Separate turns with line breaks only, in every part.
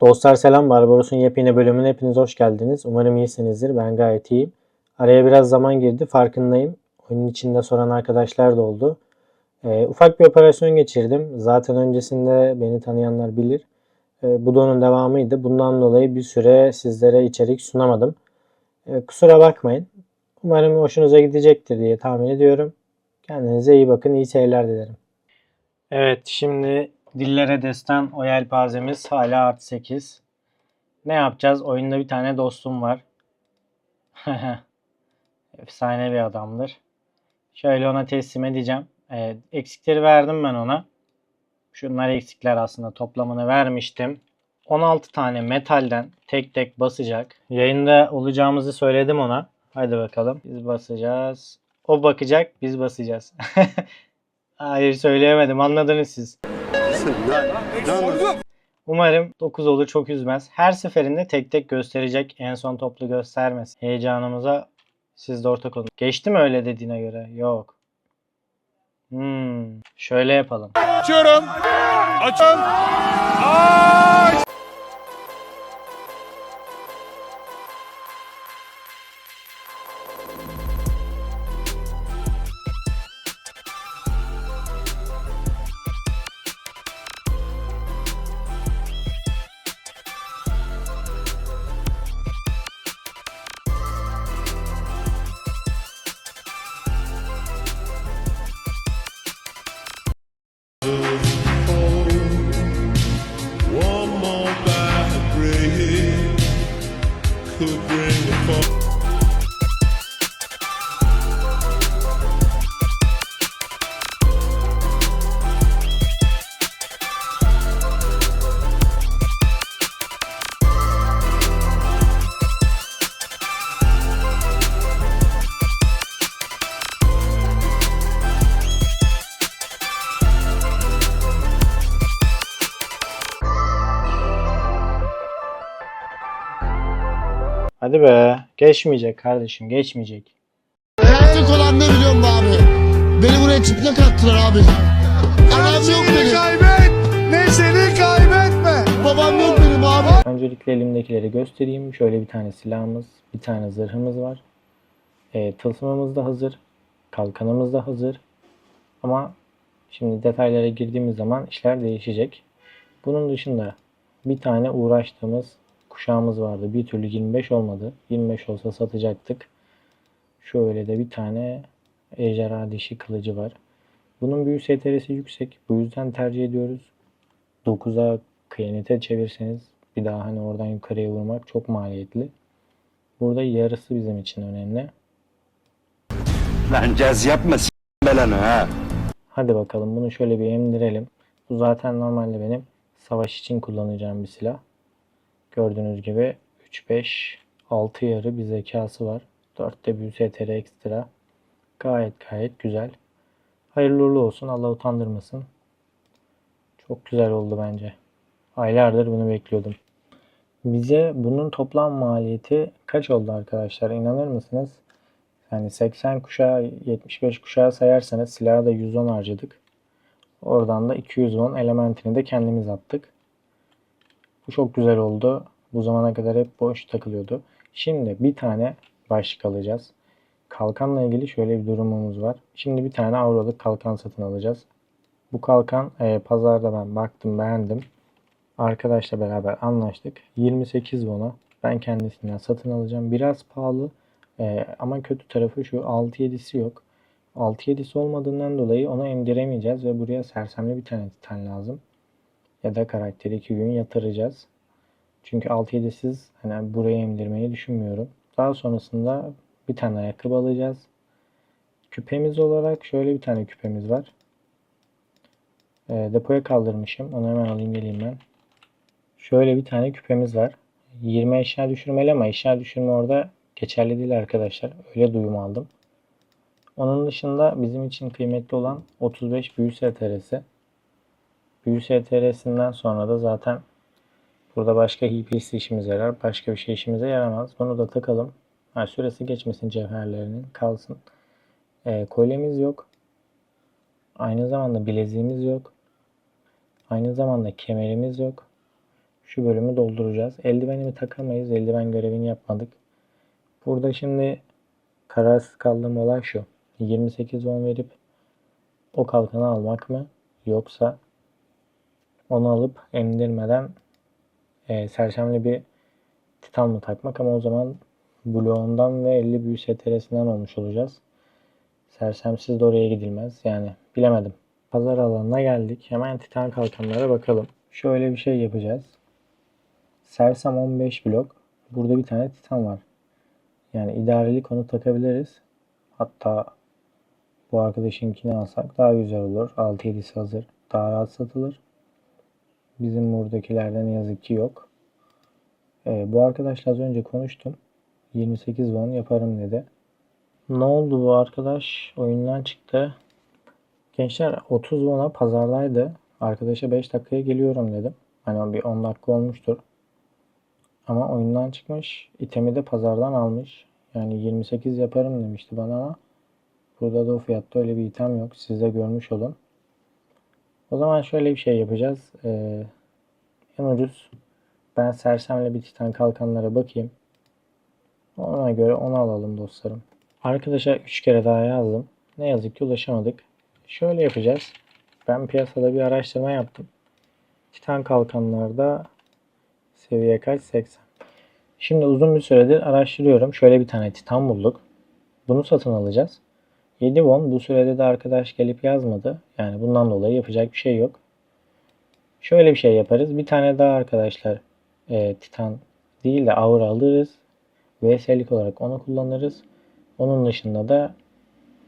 Dostlar selam. Barbaros'un yepyeni bölümüne hepiniz hoş geldiniz. Umarım iyisinizdir. Ben gayet iyiyim. Araya biraz zaman girdi. Farkındayım. Oyunun içinde soran arkadaşlar da oldu. Ee, ufak bir operasyon geçirdim. Zaten öncesinde beni tanıyanlar bilir. Ee, bu da onun devamıydı. Bundan dolayı bir süre sizlere içerik sunamadım. Ee, kusura bakmayın. Umarım hoşunuza gidecektir diye tahmin ediyorum. Kendinize iyi bakın. İyi seyirler dilerim. Evet şimdi dillere destan o yelpazemiz hala artı 8. Ne yapacağız? Oyunda bir tane dostum var. Efsane bir adamdır. Şöyle ona teslim edeceğim. Evet, eksikleri verdim ben ona. Şunlar eksikler aslında toplamını vermiştim. 16 tane metalden tek tek basacak. Yayında olacağımızı söyledim ona. Hadi bakalım. Biz basacağız. O bakacak, biz basacağız. Hayır söyleyemedim. Anladınız siz. Umarım 9 olur çok üzmez. Her seferinde tek tek gösterecek. En son toplu göstermez. Heyecanımıza siz de ortak olun. Geçti mi öyle dediğine göre? Yok. Hmm. Şöyle yapalım.
Açıyorum. Açın. Aç.
Hadi be. Geçmeyecek kardeşim. Geçmeyecek.
Tek olan ne biliyor musun abi? Beni buraya çıplak attılar abi. Anam yok benim.
kaybet. Neşeni kaybetme.
Babam yok benim abi.
Öncelikle elimdekileri göstereyim. Şöyle bir tane silahımız, bir tane zırhımız var. E, tılsımımız da hazır. Kalkanımız da hazır. Ama şimdi detaylara girdiğimiz zaman işler değişecek. Bunun dışında bir tane uğraştığımız kuşağımız vardı. Bir türlü 25 olmadı. 25 olsa satacaktık. Şöyle de bir tane ejderha dişi kılıcı var. Bunun büyü STR'si yüksek. Bu yüzden tercih ediyoruz. 9'a kıyanete çevirseniz bir daha hani oradan yukarıya vurmak çok maliyetli. Burada yarısı bizim için önemli.
Lan caz yapma belanı ha.
Hadi bakalım bunu şöyle bir emdirelim. Bu zaten normalde benim savaş için kullanacağım bir silah. Gördüğünüz gibi 3, 5, 6 yarı bir zekası var. 4'te büyü STR ekstra. Gayet gayet güzel. Hayırlı uğurlu olsun. Allah utandırmasın. Çok güzel oldu bence. Aylardır bunu bekliyordum. Bize bunun toplam maliyeti kaç oldu arkadaşlar? İnanır mısınız? Yani 80 kuşağı 75 kuşağı sayarsanız silaha da 110 harcadık. Oradan da 210 elementini de kendimiz attık. Bu çok güzel oldu. Bu zamana kadar hep boş takılıyordu. Şimdi bir tane başlık alacağız. Kalkanla ilgili şöyle bir durumumuz var. Şimdi bir tane avralık kalkan satın alacağız. Bu kalkan e, pazarda ben baktım beğendim. Arkadaşla beraber anlaştık. 28 won'a ben kendisinden satın alacağım. Biraz pahalı e, ama kötü tarafı şu 6-7'si yok. 6-7'si olmadığından dolayı onu emdiremeyeceğiz ve buraya sersemli bir tane titan lazım. Ya da karakteri 2 gün yatıracağız. Çünkü 6-7'siz hani buraya emdirmeyi düşünmüyorum. Daha sonrasında bir tane ayakkabı alacağız. Küpemiz olarak şöyle bir tane küpemiz var. E, depoya kaldırmışım. Onu hemen alayım geleyim ben. Şöyle bir tane küpemiz var. 20 eşya düşürmeli ama eşya düşürme orada geçerli değil arkadaşlar. Öyle duyum aldım. Onun dışında bizim için kıymetli olan 35 büyü STR'si. Büyü STR'sinden sonra da zaten burada başka HP'si işimize yarar. Başka bir şey işimize yaramaz. Bunu da takalım. Ha, süresi geçmesin cevherlerinin. Kalsın. Ee, kolyemiz yok. Aynı zamanda bileziğimiz yok. Aynı zamanda kemerimiz yok. şu bölümü dolduracağız. Eldivenimi takamayız. Eldiven görevini yapmadık. Burada şimdi kararsız kaldığım olay şu. 28 won verip o kalkanı almak mı? Yoksa onu alıp emdirmeden e, sersemli bir titan mı takmak ama o zaman bloğundan ve 50 büyü STR'sinden olmuş olacağız. Sersemsiz de oraya gidilmez. Yani bilemedim. Pazar alanına geldik. Hemen titan kalkanlara bakalım. Şöyle bir şey yapacağız. Sersem 15 blok. Burada bir tane titan var. Yani idarelik onu takabiliriz. Hatta bu arkadaşınkini alsak daha güzel olur. 6-7'si hazır. Daha rahat satılır. Bizim buradakilerde ne yazık ki yok. Ee, bu arkadaşla az önce konuştum. 28 won yaparım dedi. Ne oldu bu arkadaş? Oyundan çıktı. Gençler 30 won'a pazardaydı. Arkadaşa 5 dakikaya geliyorum dedim. Hani bir 10 dakika olmuştur. Ama oyundan çıkmış. itemi de pazardan almış. Yani 28 yaparım demişti bana ama burada da o fiyatta öyle bir item yok. Siz de görmüş olun. O zaman şöyle bir şey yapacağız. Ee, en ucuz ben sersemle bir titan kalkanlara bakayım. Ona göre onu alalım dostlarım. Arkadaşa 3 kere daha yazdım. Ne yazık ki ulaşamadık. Şöyle yapacağız. Ben piyasada bir araştırma yaptım. Titan kalkanlarda seviye kaç? 80. Şimdi uzun bir süredir araştırıyorum. Şöyle bir tane titan bulduk. Bunu satın alacağız. 7 won bu sürede de arkadaş gelip yazmadı. Yani bundan dolayı yapacak bir şey yok. Şöyle bir şey yaparız. Bir tane daha arkadaşlar e, titan değil de aura alırız. VS'lik olarak onu kullanırız. Onun dışında da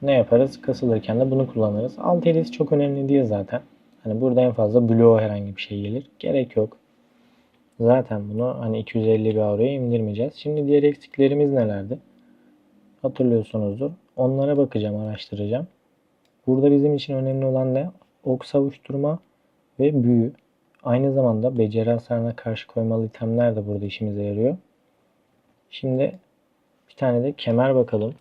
ne yaparız? Kasılırken de bunu kullanırız. Alt elisi çok önemli değil zaten. Hani burada en fazla bloğu herhangi bir şey gelir. Gerek yok. Zaten bunu hani 250 bir auraya indirmeyeceğiz. Şimdi diğer eksiklerimiz nelerdi? Hatırlıyorsunuzdur. Onlara bakacağım, araştıracağım. Burada bizim için önemli olan ne? Ok savuşturma ve büyü. Aynı zamanda beceri hasarına karşı koymalı itemler de burada işimize yarıyor. Şimdi bir tane de kemer bakalım.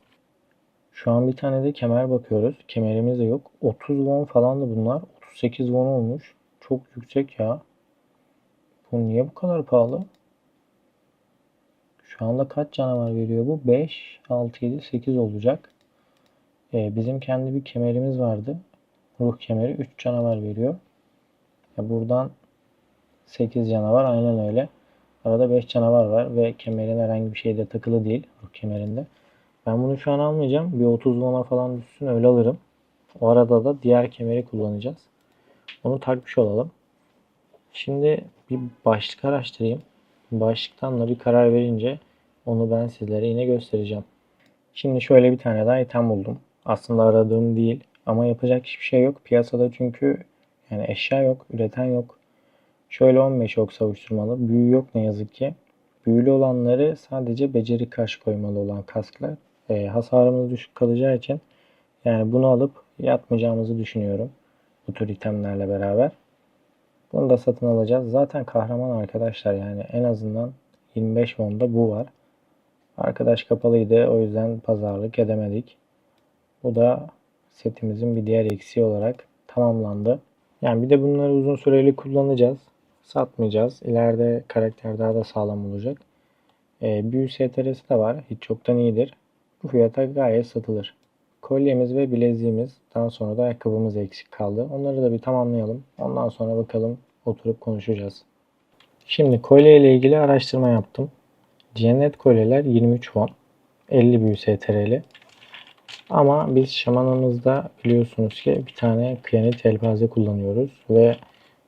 Şu an bir tane de kemer bakıyoruz. Kemerimiz de yok. 30 won falan da bunlar. 38 won olmuş. Çok yüksek ya. Bu niye bu kadar pahalı? Şu anda kaç canavar veriyor bu? 5, 6, 7, 8 olacak. Ee, bizim kendi bir kemerimiz vardı. Ruh kemeri 3 canavar veriyor. Ya buradan 8 canavar aynen öyle. Arada 5 canavar var ve kemerin herhangi bir şeyde takılı değil. Ruh kemerinde. Ben bunu şu an almayacağım. Bir 30 won'a falan düşsün öyle alırım. O arada da diğer kemeri kullanacağız. Onu takmış olalım. Şimdi bir başlık araştırayım. Başlıktan da bir karar verince onu ben sizlere yine göstereceğim. Şimdi şöyle bir tane daha item buldum. Aslında aradığım değil ama yapacak hiçbir şey yok. Piyasada çünkü yani eşya yok, üreten yok. Şöyle 15 ok savuşturmalı. Büyü yok ne yazık ki. Büyülü olanları sadece beceri karşı koymalı olan kasklar. E, hasarımız düşük kalacağı için yani bunu alıp yatmayacağımızı düşünüyorum. Bu tür itemlerle beraber. Bunu da satın alacağız. Zaten kahraman arkadaşlar yani en azından 25 won'da bu var. Arkadaş kapalıydı o yüzden pazarlık edemedik. Bu da setimizin bir diğer eksiği olarak tamamlandı. Yani bir de bunları uzun süreli kullanacağız. Satmayacağız. İleride karakter daha da sağlam olacak. Ee, büyü STR'si de var. Hiç çoktan iyidir. Bu fiyata gayet satılır. Kolyemiz ve bileziğimiz. Daha sonra da ayakkabımız eksik kaldı. Onları da bir tamamlayalım. Ondan sonra bakalım oturup konuşacağız. Şimdi kolye ile ilgili araştırma yaptım. Cennet kolyeler 23 won. 50 büyü STR'li. Ama biz şamanımızda biliyorsunuz ki bir tane kıyanet elpaze kullanıyoruz. Ve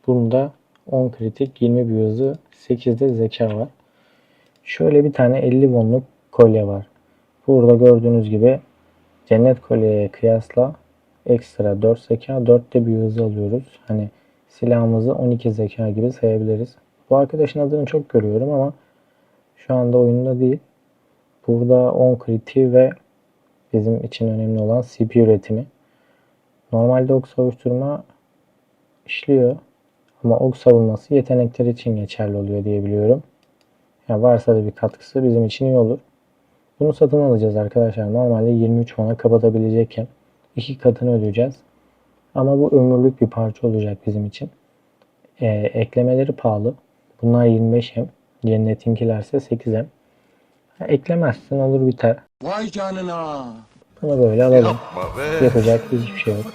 bunda 10 kritik, 20 büyü hızı, 8 de zeka var. Şöyle bir tane 50 wonluk kolye var. Burada gördüğünüz gibi cennet kolyeye kıyasla ekstra 4 zeka, 4 de büyü hızı alıyoruz. Hani silahımızı 12 zeka gibi sayabiliriz. Bu arkadaşın adını çok görüyorum ama şu anda oyunda değil. Burada 10 kritiği ve bizim için önemli olan CP üretimi. Normalde ok savuşturma işliyor. Ama ok savunması yetenekler için geçerli oluyor diye biliyorum. Yani varsa da bir katkısı bizim için iyi olur. Bunu satın alacağız arkadaşlar. Normalde 23 won'a kapatabilecekken iki katını ödeyeceğiz. Ama bu ömürlük bir parça olacak bizim için. Ee, eklemeleri pahalı. Bunlar 25M. Cennetinkilerse 8M. Ha, eklemezsin olur biter.
Vay canına.
Bunu böyle alalım. Yapacak hiçbir şey yok.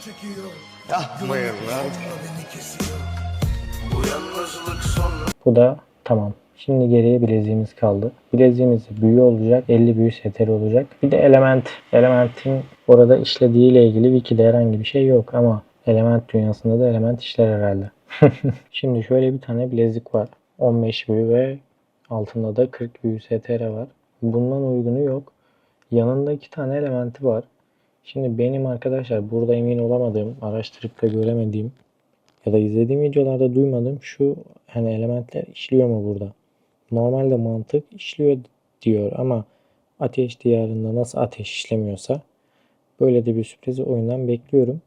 Bu da tamam. Şimdi geriye bileziğimiz kaldı. Bileziğimiz büyü olacak. 50 büyü seteri olacak. Bir de element. Elementin orada işlediği ile ilgili wiki'de herhangi bir şey yok ama element dünyasında da element işler herhalde. Şimdi şöyle bir tane bilezik var. 15 büyü ve altında da 40 büyü STR var. Bundan uygunu yok. Yanında iki tane elementi var. Şimdi benim arkadaşlar burada emin olamadığım, araştırıp da göremediğim ya da izlediğim videolarda duymadığım şu hani elementler işliyor mu burada? Normalde mantık işliyor diyor ama ateş diyarında nasıl ateş işlemiyorsa böyle de bir sürprizi oyundan bekliyorum.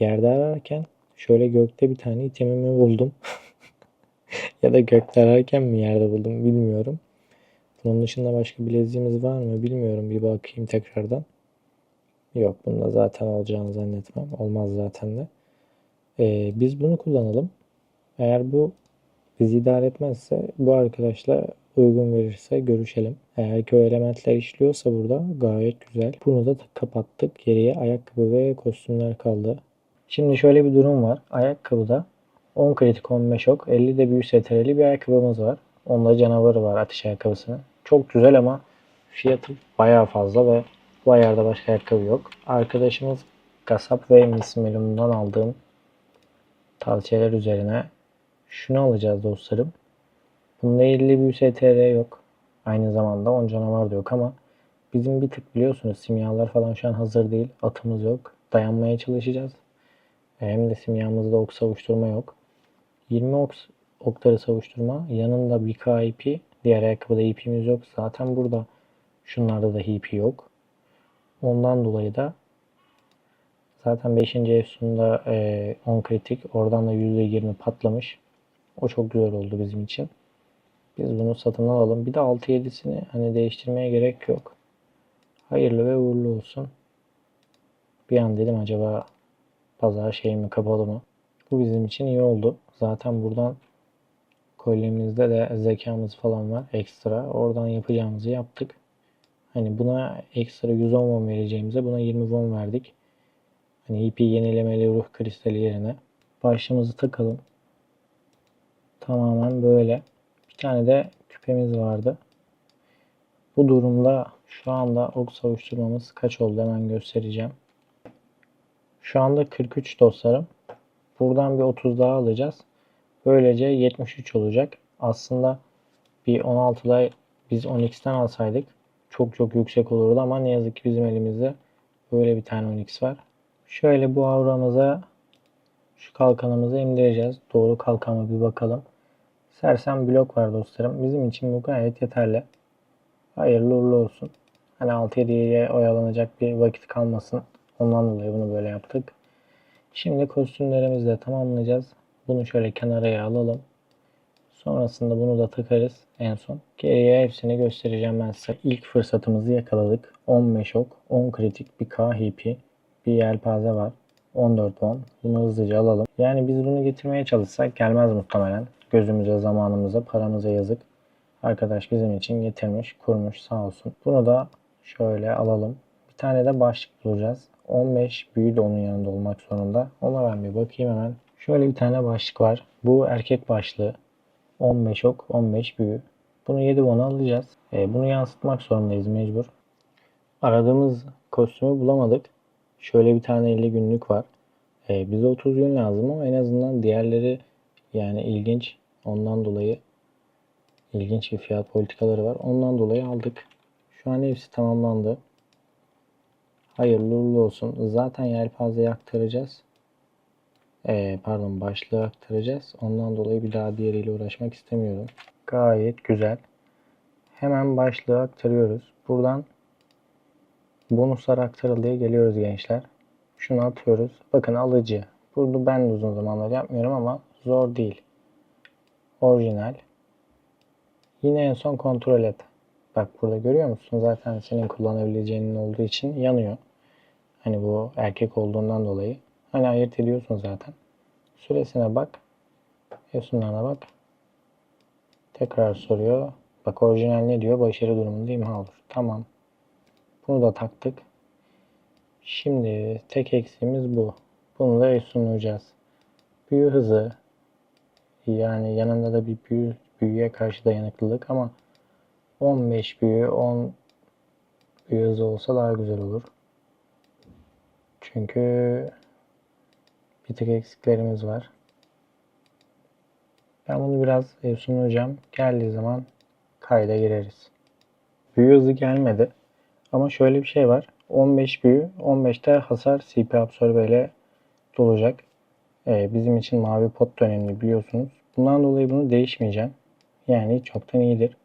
Yerde ararken şöyle gökte bir tane itemimi buldum. ya da gökte ararken mi yerde buldum bilmiyorum. Bunun dışında başka bileziğimiz var mı bilmiyorum. Bir bakayım tekrardan. Yok bunda zaten olacağını zannetmem. Olmaz zaten de. Ee, biz bunu kullanalım. Eğer bu bizi idare etmezse bu arkadaşla uygun verirse görüşelim. Eğer ki o elementler işliyorsa burada gayet güzel. Bunu da kapattık. Geriye ayakkabı ve kostümler kaldı. Şimdi şöyle bir durum var. Ayakkabıda 10 kritik 15 ok 50 de büyü STR'li bir ayakkabımız var. Onda canavarı var ateş ayakkabısının. Çok güzel ama fiyatı bayağı fazla ve bu ayarda başka ayakkabı yok. Arkadaşımız Gasap ve Miss Melum'dan aldığım tavsiyeler üzerine şunu alacağız dostlarım. Bunda 50 büyü STR yok. Aynı zamanda 10 canavar da yok ama bizim bir tık biliyorsunuz simyalar falan şu an hazır değil. Atımız yok. Dayanmaya çalışacağız. Hem de simyamızda ok savuşturma yok. 20 ok, okları savuşturma. Yanında bir KIP. Diğer ayakkabıda ipimiz yok. Zaten burada şunlarda da ip yok. Ondan dolayı da zaten 5. Efsun'da e, 10 kritik. Oradan da %20 patlamış. O çok güzel oldu bizim için. Biz bunu satın alalım. Bir de 6-7'sini hani değiştirmeye gerek yok. Hayırlı ve uğurlu olsun. Bir an dedim acaba pazar şey mi kapalı mı? Bu bizim için iyi oldu. Zaten buradan kolyemizde de zekamız falan var ekstra. Oradan yapacağımızı yaptık. Hani buna ekstra 110 won vereceğimize buna 20 won verdik. Hani IP yenilemeli ruh kristali yerine. Başlığımızı takalım. Tamamen böyle. Bir tane de küpemiz vardı. Bu durumda şu anda ok savuşturmamız kaç oldu hemen göstereceğim. Şu anda 43 dostlarım. Buradan bir 30 daha alacağız. Böylece 73 olacak. Aslında bir 16'da biz 10x'ten alsaydık çok çok yüksek olurdu ama ne yazık ki bizim elimizde böyle bir tane 10x var. Şöyle bu avramıza şu kalkanımızı indireceğiz. Doğru kalkana bir bakalım. Sersem blok var dostlarım. Bizim için bu gayet yeterli. Hayırlı uğurlu olsun. Hani 6-7'ye oyalanacak bir vakit kalmasın. Ondan dolayı bunu böyle yaptık. Şimdi kostümlerimizi de tamamlayacağız. Bunu şöyle kenara alalım. Sonrasında bunu da takarız en son. Geriye hepsini göstereceğim ben size. İlk fırsatımızı yakaladık. 15 ok, 10 kritik, bir K HP, bir yelpaze var. 14 won. Bunu hızlıca alalım. Yani biz bunu getirmeye çalışsak gelmez muhtemelen. Gözümüze, zamanımıza, paramıza yazık. Arkadaş bizim için getirmiş, kurmuş sağ olsun. Bunu da şöyle alalım. Bir tane de başlık bulacağız. 15 büyü de onun yanında olmak zorunda. Ona ben bir bakayım hemen. Şöyle bir tane başlık var. Bu erkek başlığı. 15 ok, 15 büyü. Bunu 7 won alacağız. E, bunu yansıtmak zorundayız mecbur. Aradığımız kostümü bulamadık. Şöyle bir tane 50 günlük var. E, bize 30 gün lazım ama en azından diğerleri yani ilginç. Ondan dolayı ilginç bir fiyat politikaları var. Ondan dolayı aldık. Şu an hepsi tamamlandı. Hayırlı uğurlu olsun. Zaten yelpazeyi aktaracağız. Ee, pardon başlığı aktaracağız. Ondan dolayı bir daha diğeriyle uğraşmak istemiyorum. Gayet güzel. Hemen başlığı aktarıyoruz. Buradan bonuslar aktarıldıya geliyoruz gençler. Şunu atıyoruz. Bakın alıcı. Burada ben de uzun zamanlar yapmıyorum ama zor değil. Orijinal. Yine en son kontrol et. Bak burada görüyor musun? Zaten senin kullanabileceğinin olduğu için yanıyor. Hani bu erkek olduğundan dolayı. Hani ayırt ediyorsun zaten. Süresine bak. Efsunlarına bak. Tekrar soruyor. Bak orijinal ne diyor? Başarı durumunda imha olur. Tamam. Bunu da taktık. Şimdi tek eksiğimiz bu. Bunu da sunacağız. Büyü hızı. Yani yanında da bir büyü, büyüye karşı dayanıklılık ama 15 büyü 10 büyü hızı olsa daha güzel olur. Çünkü bir tık eksiklerimiz var. Ben bunu biraz sunacağım. Geldiği zaman kayda gireriz. Büyü hızı gelmedi. Ama şöyle bir şey var. 15 büyü, 15'te hasar CP absorbe ile dolacak. Ee, bizim için mavi pot da önemli biliyorsunuz. Bundan dolayı bunu değişmeyeceğim. Yani çoktan iyidir.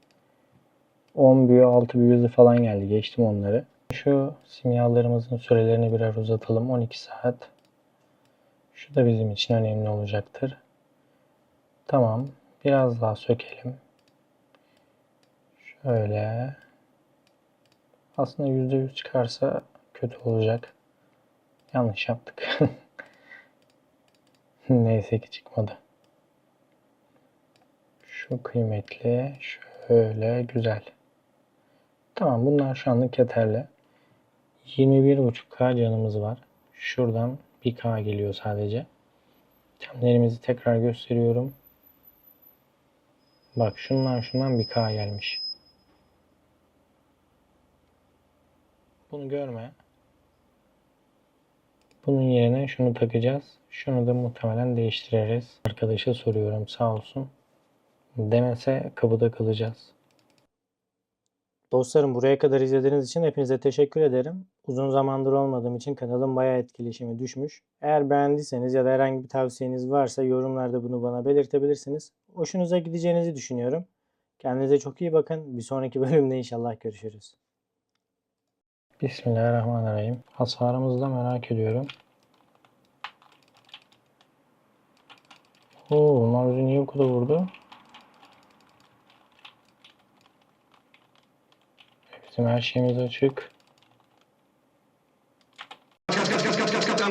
10 büyü, 6 büyü hızı falan geldi. Geçtim onları. Şu simyalarımızın sürelerini birer uzatalım. 12 saat. Şu da bizim için önemli olacaktır. Tamam. Biraz daha sökelim. Şöyle. Aslında %100 çıkarsa kötü olacak. Yanlış yaptık. Neyse ki çıkmadı. Şu kıymetli. Şöyle güzel. Tamam bunlar şu anlık yeterli. 21.5K canımız var. Şuradan 1K geliyor sadece. Camlerimizi tekrar gösteriyorum. Bak şundan şundan 1K gelmiş. Bunu görme. Bunun yerine şunu takacağız. Şunu da muhtemelen değiştiririz. Arkadaşa soruyorum sağ olsun. Demese kapıda kalacağız. Dostlarım buraya kadar izlediğiniz için hepinize teşekkür ederim. Uzun zamandır olmadığım için kanalım bayağı etkileşimi düşmüş. Eğer beğendiyseniz ya da herhangi bir tavsiyeniz varsa yorumlarda bunu bana belirtebilirsiniz. Hoşunuza gideceğinizi düşünüyorum. Kendinize çok iyi bakın. Bir sonraki bölümde inşallah görüşürüz. Bismillahirrahmanirrahim. Hasarımızı da merak ediyorum. Oo, bunlar bizi niye bu kadar vurdu? Bizim her şeyimiz açık.